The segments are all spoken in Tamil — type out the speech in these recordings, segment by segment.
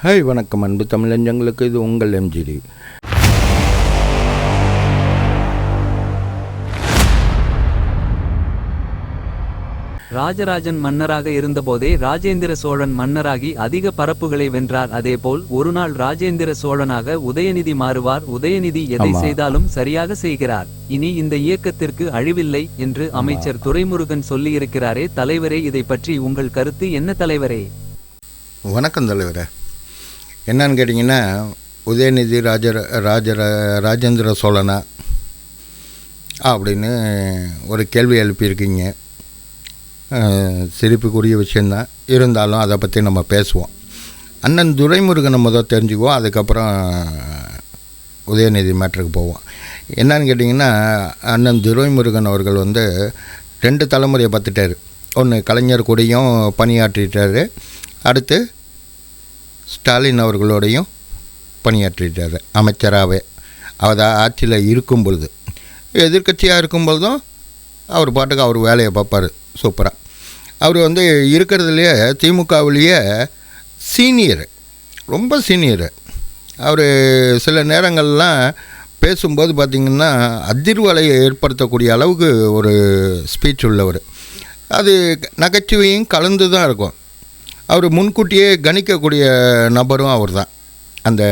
ஹாய் வணக்கம். அன்பு தமிழஞ்சங்களுக்கு இது உங்கள் எம்ஜிடி. ராஜராஜன் மன்னராக இருந்தபோதே ராஜேந்திர சோழன் மன்னராகி அதிக பரப்புகளை வென்றார். அதேபோல் ஒருநாள் ராஜேந்திர சோழனாக உதயநிதி மாறுவார். உதயநிதி எதை. செய்தாலும் சரியாக செய்கிறார். இனி இந்த இயக்கத்திற்கு அழிவில்லை என்று அமைச்சர் துரைமுருகன் சொல்லியிருக்கிறாரே. தலைவரே இதை பற்றி உங்கள் கருத்து என்ன தலைவரே? வணக்கம் தலைவரே. என்னன்னு கேட்டிங்கன்னா உதயநிதி ராஜ ராஜ ராஜேந்திர சோழனா அப்படின்னு ஒரு கேள்வி எழுப்பியிருக்கீங்க. சிரிப்புக்குரிய விஷயந்தான் இருந்தாலும் அதை பற்றி நம்ம பேசுவோம். அண்ணன் துரைமுருகனை முதல் தெரிஞ்சுக்குவோம். அதுக்கப்புறம் உதயநிதி மேட்டருக்கு போவோம். என்னன்னு கேட்டிங்கன்னா அண்ணன் துரைமுருகன் அவர்கள் வந்து ரெண்டு தலைமுறையை பார்த்துட்டாரு. ஒன்று கலைஞர் கூடயும் பணியாற்றிட்டார். அடுத்து ஸ்டாலின் அவர்களோடையும் பணியாற்றிட்டார். அமைச்சராகவே அவர் ஆட்சியில் இருக்கும் பொழுது. எதிர்க்கட்சியாக இருக்கும் பொழுதும் அவர் பாட்டுக்கு அவர் வேலையை பார்ப்பார். சூப்பராக அவர் வந்து இருக்கிறதுலையே திமுகவிலேயே சீனியர். ரொம்ப சீனியர். அவர் சில நேரங்கள்லாம் பேசும்போது பார்த்திங்கன்னா அதிர்வலையை ஏற்படுத்தக்கூடிய அளவுக்கு ஒரு ஸ்பீச் உள்ளவர். அது நகைச்சுவையும் கலந்து தான் இருக்கும். அவர் முன்கூட்டியே கணிக்கக்கூடிய நபரும் அவர் தான் அந்த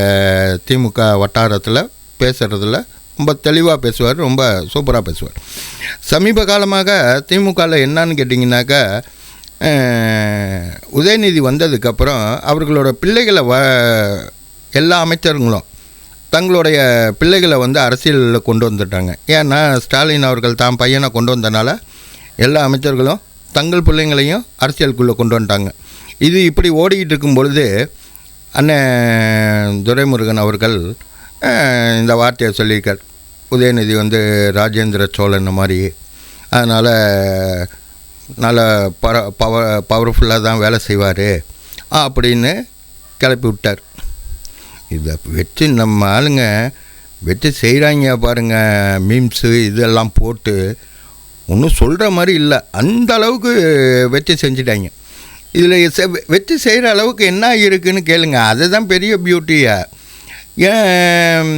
திமுக வட்டாரத்தில் பேசுகிறதுல ரொம்ப தெளிவாக பேசுவார் ரொம்ப சூப்பராக பேசுவார். சமீப காலமாக திமுகவில் என்னன்னு கேட்டிங்கனாக்கா உதயநிதி வந்ததுக்கப்புறம் அவர்களோட பிள்ளைகளை வ எல்லா அமைச்சருங்களும் தங்களுடைய பிள்ளைகளை வந்து அரசியலில் கொண்டு வந்துட்டாங்க. ஏன்னா ஸ்டாலின் அவர்கள் தான் பையனை கொண்டு வந்தனால எல்லா அமைச்சர்களும் தங்கள் பிள்ளைங்களையும் அரசியலுக்குள்ளே கொண்டு வந்துட்டாங்க. இது இப்படி ஓடிக்கிட்டு இருக்கும் பொழுது அண்ணன் துரைமுருகன் அவர்கள் இந்த வார்த்தையை சொல்லியிருக்கார். உதயநிதி வந்து ராஜேந்திர சோழன் மாதிரி. அதனால் நல்ல பர பவர் பவர்ஃபுல்லாக தான் வேலை செய்வார். அப்படின்னு கிளப்பி விட்டார். இதை வச்சு நம்ம ஆளுங்க வச்சு செய்கிறாங்க பாருங்கள் மீம்ஸு இதெல்லாம் போட்டு ஒன்றும் சொல்கிற மாதிரி இல்லை. அந்த அளவுக்கு வச்சு செஞ்சிட்டாங்க. இதில் வச்சு செய்கிற அளவுக்கு என்ன இருக்குதுன்னு கேளுங்க. அதுதான் பெரிய பியூட்டியை ஏன்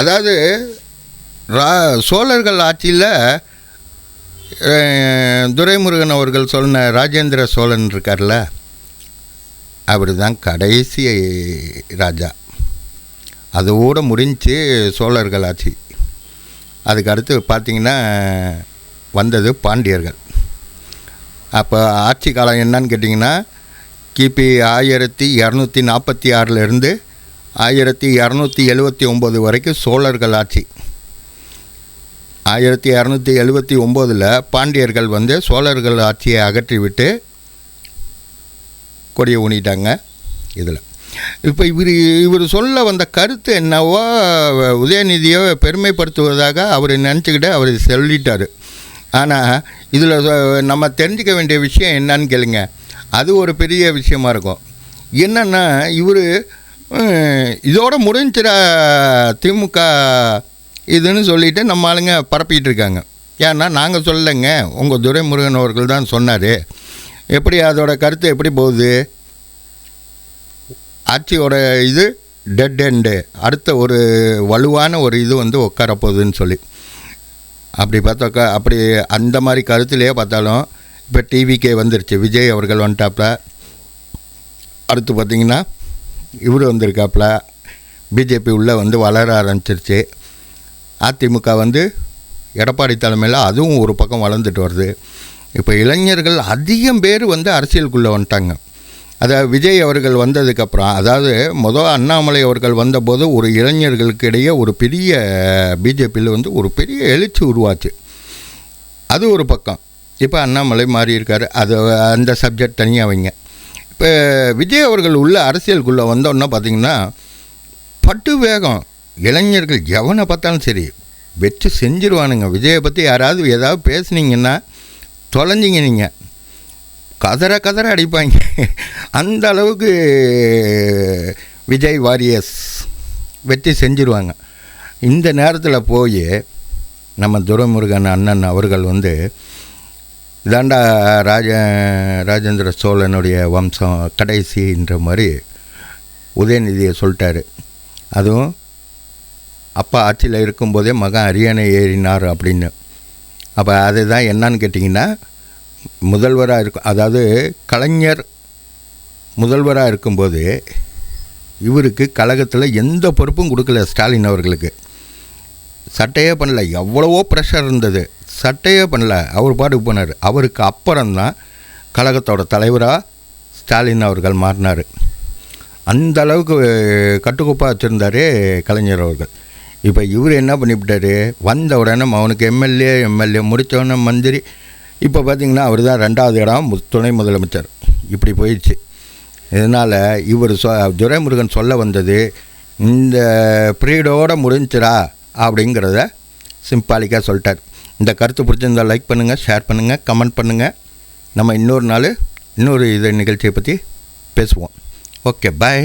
அதாவது ரா சோழர்கள் ஆட்சியில் துரைமுருகன் அவர்கள் சொன்ன ராஜேந்திர சோழன் இருக்கார்ல அவர் தான் கடைசி ராஜா. அதோட முடிஞ்சு சோழர்கள் ஆட்சி. அதுக்கு அடுத்து பார்த்திங்கன்னா வந்தது பாண்டியர்கள். அப்போ ஆட்சி காலம் என்னன்னு கேட்டிங்கன்னா கிபி ஆயிரத்தி இரநூத்தி நாற்பத்தி ஆறிலிருந்து ஆயிரத்தி இரநூத்தி எழுபத்தி ஒம்பது வரைக்கும் சோழர்கள் ஆட்சி. ஆயிரத்தி இரநூத்தி எழுபத்தி ஒம்போதில் பாண்டியர்கள் வந்து சோழர்கள் ஆட்சியை அகற்றிவிட்டு கொடியை ஊனிட்டாங்க இதில். இப்போ இவர் இவர் சொல்ல வந்த கருத்து என்னவோ உதயநிதியை பெருமைப்படுத்துவதாக அவர் நினச்சிக்கிட்டு அவர் சொல்லிட்டார். ஆனால் இதில் நம்ம தெரிஞ்சுக்க வேண்டிய விஷயம் என்னன்னு கேளுங்க. அது ஒரு பெரிய விஷயமா இருக்கும். என்னென்னா இவர் இதோட முடிஞ்சிட திமுக இதுன்னு சொல்லிட்டு நம்ம ஆளுங்க பரப்பிக்கிட்டு இருக்காங்க. ஏன்னா நாங்கள் சொல்லலைங்க. உங்கள் துரைமுருகன் அவர்கள் தான் சொன்னார். எப்படி அதோட கருத்து எப்படி போகுது? ஆட்சியோட இது டெட் எண்டு அடுத்த ஒரு வலுவான ஒரு இது வந்து உட்கார போகுதுன்னு சொல்லி. அப்படி பார்த்தாக்கா அப்படி அந்த மாதிரி கருத்துலேயே பார்த்தாலும் இப்போ டிவிக்கே வந்துருச்சு. விஜய் அவர்கள் வந்துட்டாப்புல அடுத்து பார்த்திங்கன்னா இவர் வந்திருக்காப்புல பிஜேபி உள்ளே வந்து வளர ஆரம்பிச்சிருச்சு. அதிமுக வந்து எடப்பாடி தலைமையில் அதுவும் ஒரு பக்கம் வளர்ந்துட்டு வருது. இப்போ இளைஞர்கள் அதிகம் பேர் வந்து அரசியலுக்குள்ளே வந்துட்டாங்க. அதாவது விஜய் அவர்கள் வந்ததுக்கப்புறம் அதாவது மொதல் அண்ணாமலை அவர்கள் வந்தபோது ஒரு இளைஞர்களுக்கு இடையே ஒரு பெரிய பிஜேபியில் வந்து ஒரு பெரிய எழுச்சி உருவாச்சு. அது ஒரு பக்கம். இப்போ அண்ணாமலை மாறி அது அந்த சப்ஜெக்ட் தனியாக வைங்க இப்போ விஜய் அவர்கள் உள்ள அரசியலுக்குள்ளே வந்தோன்னா பார்த்தீங்கன்னா பட்டு வேகம். இளைஞர்கள் எவனை பார்த்தாலும் சரி வச்சு செஞ்சிருவானுங்க. விஜயை பற்றி யாராவது ஏதாவது பேசுனீங்கன்னா தொலைஞ்சிங்க நீங்கள் கதற கதற அடிப்பாங்க. அந்த அளவுக்கு விஜய் வாரியர்ஸ் வெற்றி செஞ்சிருவாங்க. இந்த நேரத்தில் போய் நம்ம துரைமுருகன் அண்ணன் அவர்கள் வந்து இதாண்டா ராஜ ராஜேந்திர சோழனுடைய வம்சம் கடைசின்ற மாதிரி உதயநிதியை சொல்லிட்டாரு. அதுவும் அப்பா ஆட்சியில் இருக்கும்போதே மகன் அரியணை ஏறினார் அப்படின்னு. அப்போ அதுதான் என்னன்னு கேட்டிங்கன்னா முதல்வராக இருக்கும் அதாவது கலைஞர் முதல்வராக இருக்கும்போது இவருக்கு கழகத்தில் எந்த பொறுப்பும் கொடுக்கல ஸ்டாலின் அவர்களுக்கு. சட்டையே பண்ணல எவ்வளவோ ப்ரெஷர் இருந்தது. சட்டையே பண்ணல அவர் பாட்டுக்கு போனார். அவருக்கு அப்புறம்தான் கழகத்தோட தலைவராக ஸ்டாலின் அவர்கள் மாறினார். அந்த அளவுக்கு கட்டுக்கோப்பாக வச்சுருந்தார் கலைஞர் அவர்கள். இப்போ இவர் என்ன பண்ணிவிட்டார்? வந்த உடனே அவனுக்கு எம்எல்ஏ எம்எல்ஏ முடித்தவொடனே மந்திரி இப்போ பார்த்தீங்கன்னா அவர் தான் ரெண்டாவது இடம் துணை முதலமைச்சர். இப்படி போயிடுச்சு. இதனால் இவர் சொ துரைமுருகன் சொல்ல வந்தது இந்த பீரியடோடு முடிஞ்சிடா அப்படிங்கிறத சிம்பாலிக்காக சொல்லிட்டார். இந்த கருத்து பிடிச்சிருந்தா லைக் பண்ணுங்கள் ஷேர் பண்ணுங்கள் கமெண்ட் பண்ணுங்கள் நம்ம இன்னொரு நாள் இன்னொரு இது நிகழ்ச்சியை பற்றி பேசுவோம். Okay bye